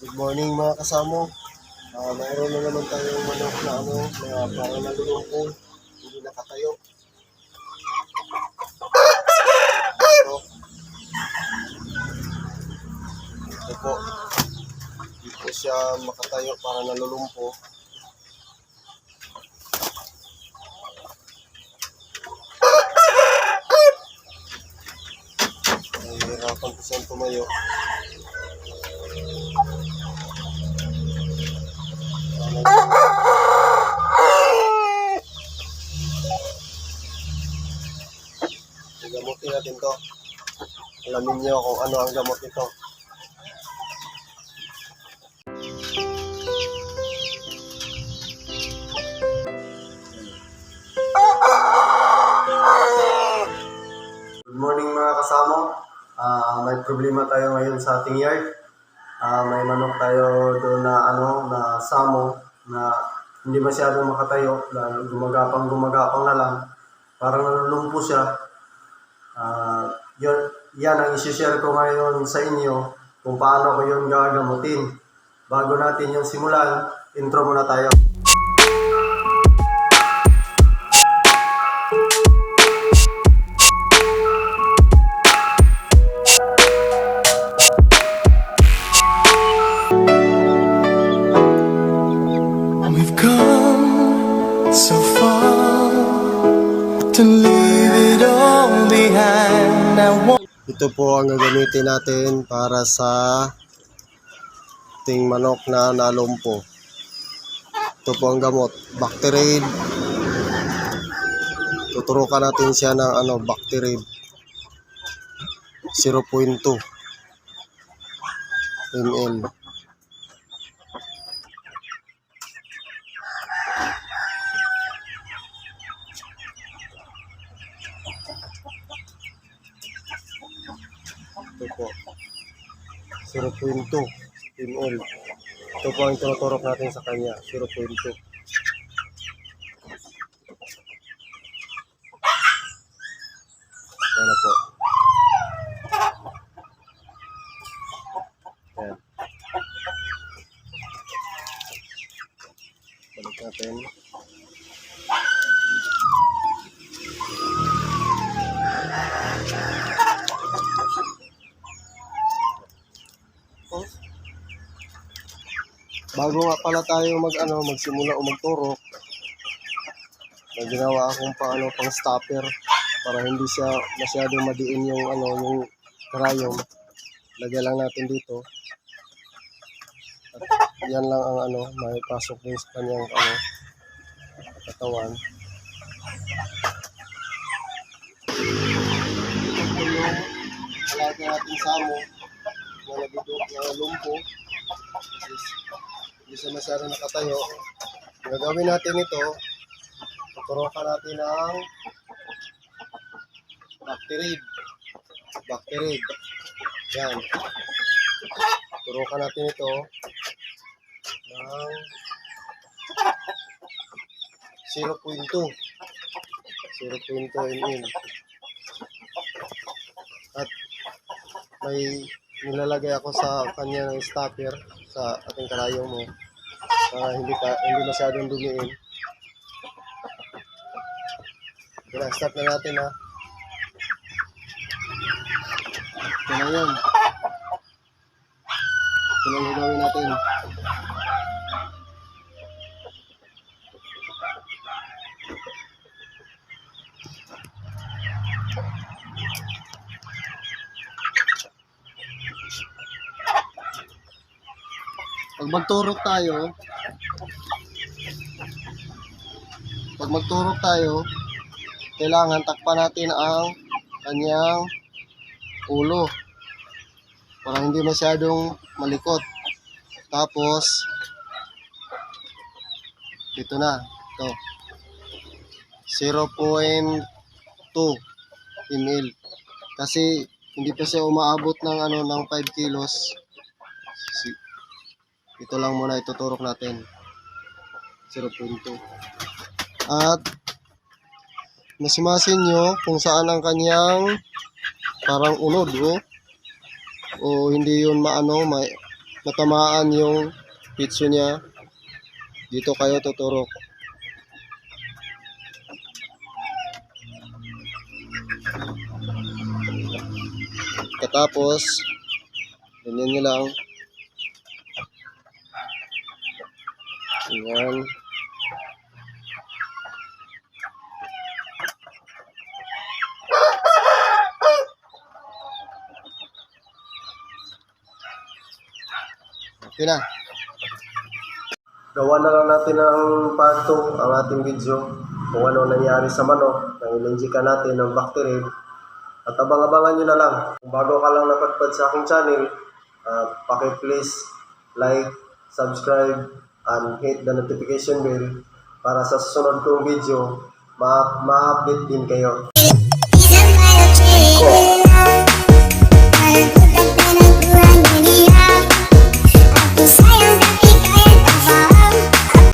Good morning mga kasamo. Ah, mayroon na naman tayong manok na ano, na parang nalulungkol, hindi nakatayo. Ito. Ito po. Hindi po siya makatayo para nalulumpo. Nahihirapan po siyang tumayo. Gamutin natin to. Alamin niyo kung ano ang gamot nito. Good morning mga kasamo. Ah, may problema tayo ngayon sa ating yard. Ah, may manok tayo doon na ano na samo na hindi masyadong makatayo, na gumagapang gumagapang na lang. Parang nalulumpo siya. Ah, yun, yan ang isi-share ko ngayon sa inyo kung paano ko yun gagamutin. Bago natin yung simulan, intro muna tayo. Ito po ang gagamitin natin para sa ting manok na nalumpo. Ito po ang gamot, Bacterade. Tuturukan natin siya ng ano, Bacterade. 0.2 ml. Ito po. 0.2 ml. Ito po ang tinuturok natin sa kanya. 0.2. Yan na po. Yan. Balik natin. Bago nga pala tayo mag ano, magsimula o magturok, may ginawa akong pa ano, pang stopper para hindi siya masyadong madiin yung ano, yung karayom. Lagyan lang natin dito. At yan lang ang ano, may pasok din sa kanyang ano, katawan. Ito yung alaga natin samo na nabidok na lumpo. Hindi siya masyado nakatayo. Gagawin natin ito, tuturukan natin ng Bacterade. Bacterade. Yan. Turukan natin ito ng 0.2. 0.2 ml. At may nilalagay ako sa kanya ng stopper sa ating karayong mo para hindi ka hindi masyadong dumiin. Kaya stop na natin ha. Ito na yun. Ito na gagawin natin. Pag magturok tayo, pag magturok tayo, kailangan takpan natin ang kanyang ulo para hindi masyadong malikot. Tapos, dito na, ito. 0.2 ml. Kasi hindi pa siya umaabot ng ano ng 5 kilos. Si- ito lang muna ituturok natin. 0.2. At masimasin nyo kung saan ang kanyang parang unod oh. O hindi yun maano, may matamaan yung pitso niya, dito kayo tuturok. Katapos, ganyan nyo lang. Ayan. Okay na. Gawa na lang natin ng part 2 ang ating video kung ano nangyari sa manok na ilinjikan natin ng bacteria at abang-abangan nyo na lang. Kung bago ka lang napadpad sa aking channel, uh, paki-please like, subscribe, and hit the notification bell para sa susunod kong video, ma- ma-update din kayo. Dream?